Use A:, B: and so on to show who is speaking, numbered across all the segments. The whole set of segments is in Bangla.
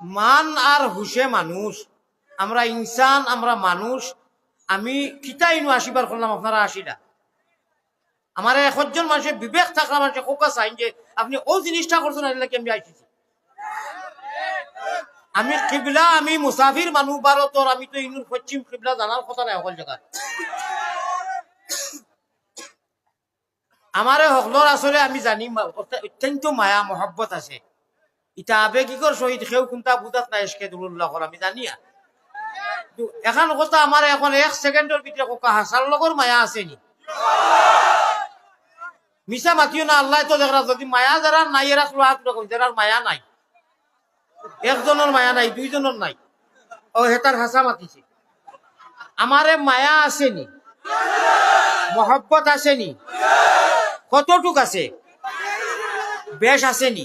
A: মান আর হুশে মানুষ। আমরা ইনসান, আমরা মানুষ। আমি কিতাই নু আসিবার করলাম, আপনারা আসিলা আমার একজন মানুষের বিবেক থাকলে মানুষের কোকা চাইন যে, আপনি ও জিনিসটা করছেন আমি আইসিছি আমি কিবলা, আমি মুসাফির মানুষ ভারতর আমি তো ইনুর পশ্চিম কিবলা জানার কথা নাই সকল জায়গায়। আমারে সকলোর আসলে আমি জানি, অত্যন্ত মায়া, মহব্বত আছে। ইটা আবেগিকর সহিত সেও কোনটা বুঝাত নাই এসকে দুল্লাহ আমি জানিয়া এখন কথা আমার এখন এক সেকেন্ডের ভিতরে কোকা হাসার লগর মায়া আছে নি? মিশা মাতিও না, আল্লাহ তো দেখা যদি মায়া যারা নাই এরা হাত রকম যারা মায়া নাই। একজনের মায়া নাই দুইজনের নাই। ও হেতার হাসা মাতিছে। আমারে মায়া আসেনি মহব্বত আসেনি কতটুক আছে? বেশ আসেনি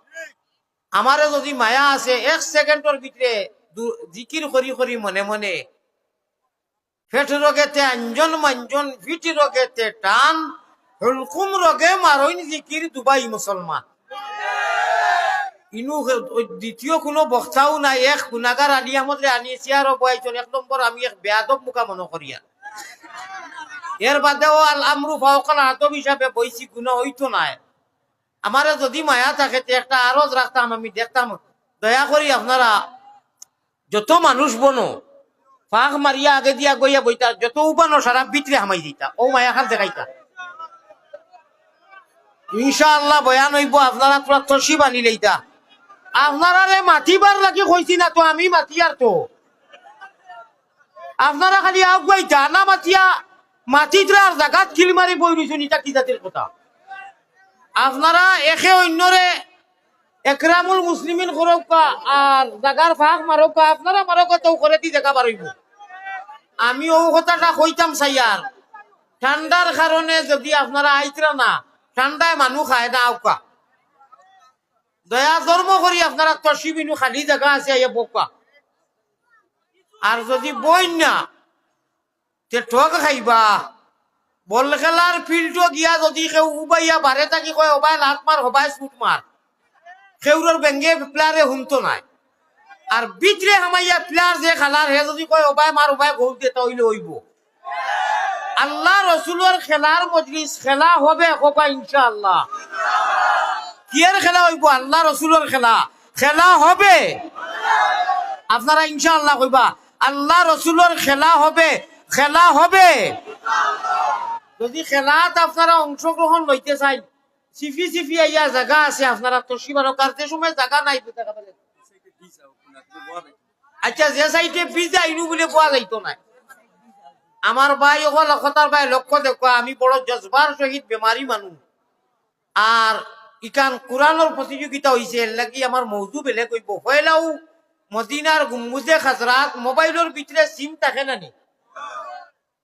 A: আমারে যদি মায়া আছে, এক সেকেন্ডের ভিতরে জিকির করি করি মনে মনে ফেট রোগেতে আঞ্জন মঞ্জন, ফিট রোগেতে টান, হুলকুম রোগে মারইন জিকির দুবাই মুসলমান ইনু দ্বিতীয় কোনো বক্তাও নাই, এক গুণাগার আলী আহমদ আনিয়েছি আর বয়াইছেন এক নম্বর আমি এক বেয়াদব মুখা মনে করিয়া এর বাদেও আল আমরু ফাওকাল আদব হিসাবে বৈশি গুণ হইতো নাই। আমারে যদি মায়া থাকে একটা আরজ রাখতাম, আমি দেখতাম, দয়া করি আপনারা যত মানুষ বনো, ফাঁক মারিয়া আগে দিয়া গইয়া বইতা, যত উপানো সারা ভিতরে হামাই দিতা, ও মায়া খান দেখাইতা। ইনশাআল্লাহ বয়ান হইব, আপনারা তোরা তসি বানি লইতা। আপনারা রে মাতিবার লাগি কইছি না তো, আমি মাতি আর তো। আপনারা খালি আগুয়াইতা, না মাতিয়া, মাটিত আর জাগাত কিল মারি বই রইছুন ইটা কি জাতির কথা? আপনারা একে অন্যরে একরামুল মুসলিমিন করৌকা আর জাগার ফাঁক মারৌকা আপনারা মারৌকা তো করে দি দেখা পারইব আমি ও কথাটা কইতাম সাইয়ার। ঠান্ডার কারণে যদি আপনারা আইতরা না, ঠান্ডায় মানুষ খায় না আউকা দয়া ধর্ম করি আপনারা তসিবিনু খালি জায়গা আছে আইয়া বোকা আর যদি বই না, তে ঠগ খাইবা। বল খেলার ফিল্ডও গিয়া যদি কেউ উবাইয়া বারে থাকি কয় ওবাই লাত মার হবাই শুট মার কেউর বেঙ্গে প্লেয়ারে হুনতো নাই। আর বিচরে হামাইয়া প্লেয়ার যে খেলার হে যদি কয় ওবাই মার ওবাই গোল দিয়ে হইলে হইব আল্লাহ রসুলের খেলার মজলিস খেলা হবে কোকা ইনশাআল্লাহ। কিয়ের খেলা হইব? আল্লাহ রসুলের খেলা। খেলা হবে। আপনারা ইনশাআল্লাহ কইবা, আল্লাহ রসুলের খেলা হবে। খেলা হবে। যদি খেলাত আপনারা অংশগ্রহণ লইতে চাই সিফি সিফি আইয়া জায়গা আছে, আপনারা তো সীমানো কারতে সময় জায়গা নাই। আচ্ছা যে সাইডে পিজা আইনু বলে পোৱা যাইতো নাই। আমার ভাই অকল লক্ষতার ভাই লক্ষ্য দেখো আমি বড় জজবার সহিত বেমারি মানুষ আর ইকান কোরআনের প্রতিযোগিতা হয়েছে এর লাগি আমার মৌজু বেলেগ কইব হইলাও মদিনার গুম্বুজে খাজরাত মোবাইলের ভিতরে সিম থাকে না নি?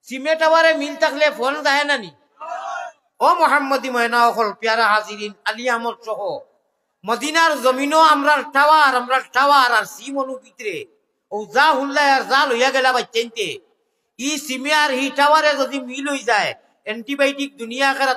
A: সিমে টাওয়ারে মিল থাকলে ফোন যায় না নি ও মোহাম্মদী ময়না অকল পেয়ারা হাজিরিন আলী আহমদ সহ মদিনার জমিনও আমরা টাওয়ার আমরা টাওয়ার আর সিম অনু পিতরে ও যা হুল্লায় আর যা লইয়া গেলা বাচ্চাইতে ই সিমে আর হি টাওয়ারে যদি মিল হয়ে যায় অ্যান্টিবায়োটিক দুনিয়া খেরা